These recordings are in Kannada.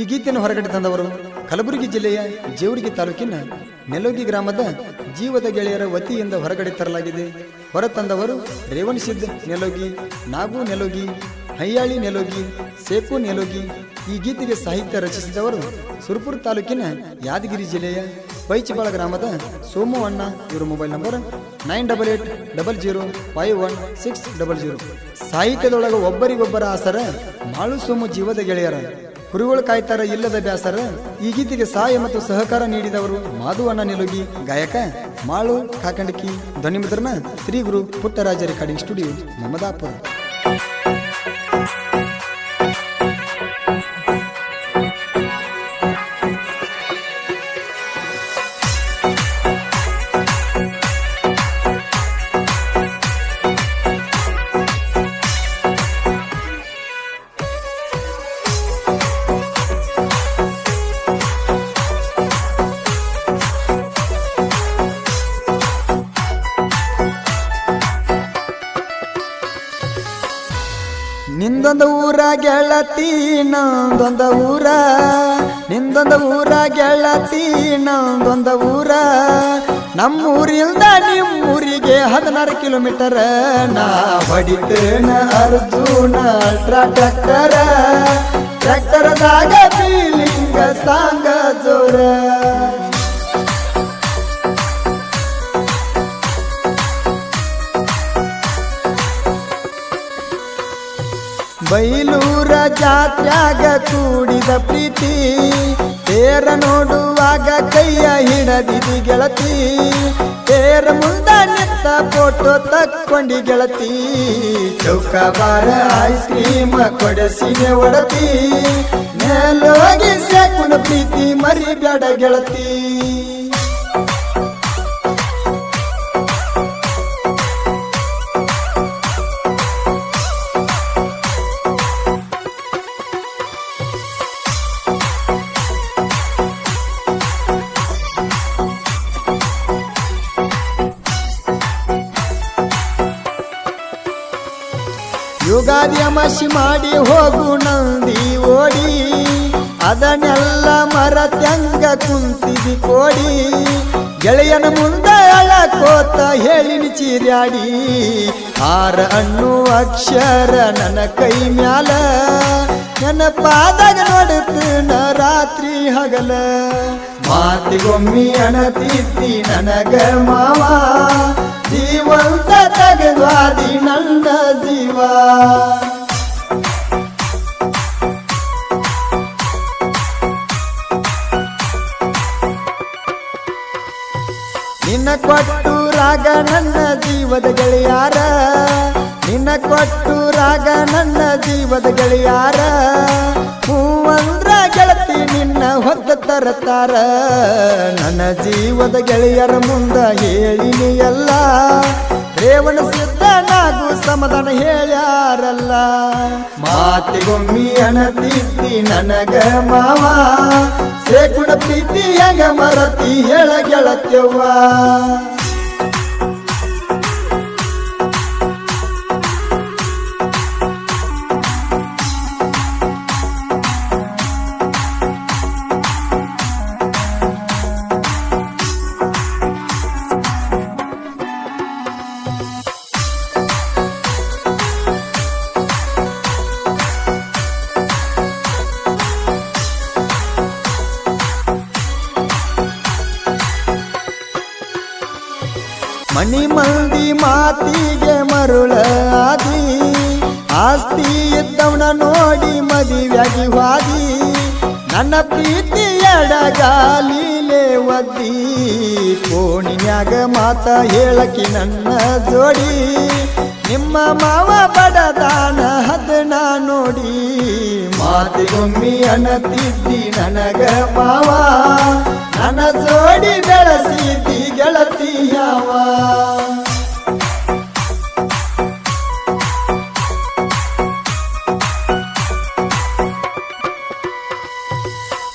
ಈ ಗೀತೆಯನ್ನು ಹೊರಗಡೆ ತಂದವರು ಕಲಬುರಗಿ ಜಿಲ್ಲೆಯ ಜೇವರ್ಗಿ ತಾಲೂಕಿನ ನೆಲೋಗಿ ಗ್ರಾಮದ ಜೀವದ ಗೆಳೆಯರ ವತಿಯಿಂದ ಹೊರಗಡೆ ತರಲಾಗಿದೆ. ಹೊರತಂದವರು ರೇವಣಸಿದ್ದ ಸಿದ್ ನೆಲೋಗಿ, ನಾಗು ನೆಲೋಗಿ, ಹೈಯಾಳಿ ನೆಲೋಗಿ ಸೇಕು ನೆಲೋಗಿ ಈ ಗೀತೆಗೆ ಸಾಹಿತ್ಯ ರಚಿಸಿದವರು ಸುರಪುರ ತಾಲೂಕಿನ ಯಾದಗಿರಿ ಜಿಲ್ಲೆಯ ಪೈಚಿಬಾಳ ಗ್ರಾಮದ ಸೋಮು ಅಣ್ಣ ಇವರ mobile number nine double eight double zero five one six double zero. ಸಾಹಿತ್ಯದೊಳಗೆ ಒಬ್ಬರಿಗೊಬ್ಬರ ಆಸರ ಮಾಳು ಸೋಮು ಜೀವದ ಗೆಳೆಯರ ಕುರಿಗಳು ಕಾಯ್ತಾರ ಇಲ್ಲದ ಬ್ಯಾಸರ, ಈ ಗೀತೆಗೆ ಸಹಾಯ ಮತ್ತು ಸಹಕಾರ ನೀಡಿದವರು ಮಾಧು ಅಣ್ಣ ನಿಲುಗಿ, ಗಾಯಕ ಮಾಳು ಕಾಕಂಡಕಿ ಧ್ವನಿಮುದ್ರನ ಶ್ರೀ ಗುರು ಪುಟ್ಟರಾಜ ರೆಕಾರ್ಡಿಂಗ್ ಸ್ಟುಡಿಯೋ ಮಮದಾಪುರ ನಿಂದೊಂದ ಊರ ಗೆಳತಿ, ನಂದೊಂದ ಊರ. ನಿಂದೊಂದ ಊರ ಗೆಳತಿ, ನಂದೊಂದ ಊರ. ನಮ್ಮೂರಿಂದ ನಿಮ್ಮೂರಿಗೆ ಹದಿನಾರು ಕಿಲೋಮೀಟರ್ ನಾ ಹೊಡಿತೇನ ಅರ್ಜುನ ಅಲ್ಟ್ರಾ ಟ್ರ್ಯಾಕ್ಟರ. ಟ್ರ್ಯಾಕ್ಟರ್ದಾಗ ಫೀಲಿಂಗ ಸಾಂಗ ಜೋರ. ಬೈಲೂರ ಜಾತ್ಯಾಗ ಕೂಡಿದ ಪ್ರೀತಿ, ತೇರ ನೋಡುವಾಗ ಕೈಯ ಹಿಡದಿದಿ ಗೆಳತಿ, ತೇರ ಮುಂದ ನಿಂತ ಫೋಟೋ ತಕ್ಕೊಂಡಿ ಗೆಳತಿ ಚೌಕಬಾರ ಐಸ್ ಕ್ರೀಮ್ ಕೊಡಸಿಗೆ ಒಡತಿ, ಮೇಲೋಗಿ ಸೇಕುಣ ಪ್ರೀತಿ ಮರಿಬೇಡ ಗೆಳತಿ. ಯುಗಾದಿ ಅಮಾಸಿ ಮಾಡಿ ಹೋಗು ನಂದಿ ಓಡಿ, ಅದನ್ನೆಲ್ಲ ಮರತ್ಯಂಗ ಕುಂತಿದಿ ಕೋಡಿ. ಗೆಳೆಯನ ಮುಂದೆ ಅಳಕೋತ ಹೇಳಿನಿ ಚೀರ್ಯಾಡಿ ಆರ ಅಣ್ಣು ಅಕ್ಷರ ನನ್ನ ಕೈ ಮ್ಯಾಲ. ನನ್ನ ಪಾದಾಗ ನ ರಾತ್ರಿ ಹಗಲ. ಮಾತಿಗೊಮ್ಮಿ ಅಣತಿದ್ದಿ ನನಗ ಮಾವ. ಜೀವಂತ ತೆಗೆದ್ವಾದಿ ನನ್ನ ಜೀವ. ನಿನ್ನ ಕೊಟ್ಟು ರಾಗ ನನ್ನ ಜೀವದ ಗೆಳೆಯಾರ. ನಿನ್ನ ಕೊಟ್ಟು ರಾಗ ನನ್ನ ಜೀವದ ಗೆಳೆಯಾರ. ಹೂವಂದ್ರ ಗೆಳತಿ ನಿನ್ನ ಹೊತ್ತ ತರತಾರ. ನನ್ನ ಜೀವದ ಗೆಳೆಯರ ಮುಂದ ಹೇಳಿನಿ ಎಲ್ಲ. ರೇವಣ ಸಿದ್ಧನಾಗು ಸಮಾಧಾನ ಹೇಳ್ಯಾರಲ್ಲ. ಮಾತಿಗೊಮ್ಮಿ ಅಣತಿದ್ದಿ ನನಗ ಮಾವ ಸೇಕುಣ ಪ್ರೀತಿ ಹೆಂಗ ಮರತಿ ಹೇಳ ಗೆಳತ್ಯವ್ವ. ಮಣಿ ಮಂದಿ ಮಾತಿಗೆ ಮರುಳ ಆದಿ. ಆಸ್ತಿ ಇದ್ದವನ ನೋಡಿ ಮದಿವ್ಯಾಗಿ ವಾದಿ. ನನ್ನ ಪ್ರೀತಿ ಎಡಗಾಲಿಲೆ ಒದ್ದಿ. ಕೋಣಿನ್ಯಾಗ ಮಾತ ಹೇಳಕಿ ನನ್ನ ಜೋಡಿ. ನಿಮ್ಮ ಮಾವ ಬಡದಾನ ಹದನ ನೋಡಿ. ಮಾತಿಗೊಮ್ಮಿ ಅನತಿದ್ದಿ ನನಗ ಮಾವ. ನನ್ನ ಜೋಡಿ ಬೆಳೆಸಿದ್ದಿ ಗೆಳತಿ ಯಾವ?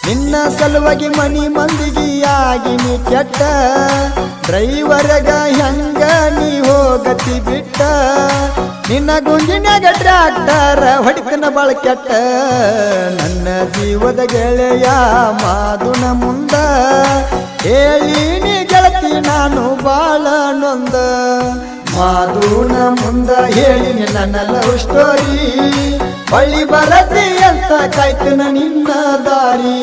ನಿನ್ನ ಸಲುವಾಗಿ ಮನಿ ಮಂದಿಗಿಯಾಗಿ ನೀ ಕೆಟ್ಟ ಡ್ರೈವರ್ಗ ನಿನ್ನ ಗುಂಜಿನಾಗ ಟ್ರ್ಯಾಕ್ಟರ್ ಹೊಡಿತನ ಬಾಳ ಕೆಟ್ಟ. ನನ್ನ ಜೀವದ ಗೆಳೆಯ ಮಾದುನ ಮುಂದ ಹೇಳೀನಿ ಗೆಳತಿ, ನಾನು ಬಾಳ ನೊಂದ. ಮಾದುನ ಮುಂದ ಹೇಳಿನಿ ನನ್ನ ಲವ್ ಸ್ಟೋರಿ ಬಳ್ಳಿ ಬರತಿ ಅಂತ ಕಾಯ್ತನ ನಿನ್ನ ದಾರಿ.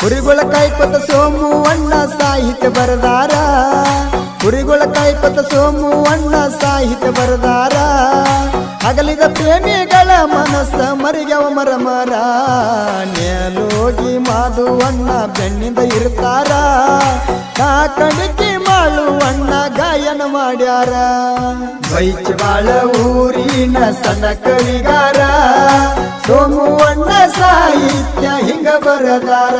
ಕುರಿಗಳ ಕಾಯ್ಕೊತ ಸೋಮು ಅಣ್ಣ ಸಾಹಿತ್ಯ ಬರದಾರ. ಕುರಿಗಳ ಕಾಯ್ಕೊತ ಸೋಮು ಅಣ್ಣ ಸಾಹಿತ್ಯ ಬರದಾರ. ಅಗಲಿದ ಪ್ರೇಮಿಗಳ ಮನಸ್ಸ ಮರಿಗವ ಮರ ಮರ ನೇಲೋಗಿ ಅಣ್ಣ ಬೆನ್ನಿಂದ ಇರ್ತಾರ. ನಾ ಕಣಿಕೆ ಮಾಡು ಅಣ್ಣ ಗಾಯನ ಮಾಡ್ಯಾರ. ಬೈಚವಾಳ ಊರಿನ ಸಣ್ಣ ಕವಿಗಾರ. ಸೋಮು ಅಣ್ಣ ಸಾಹಿತ್ಯ ಹಿಂಗ ಬರದಾರ.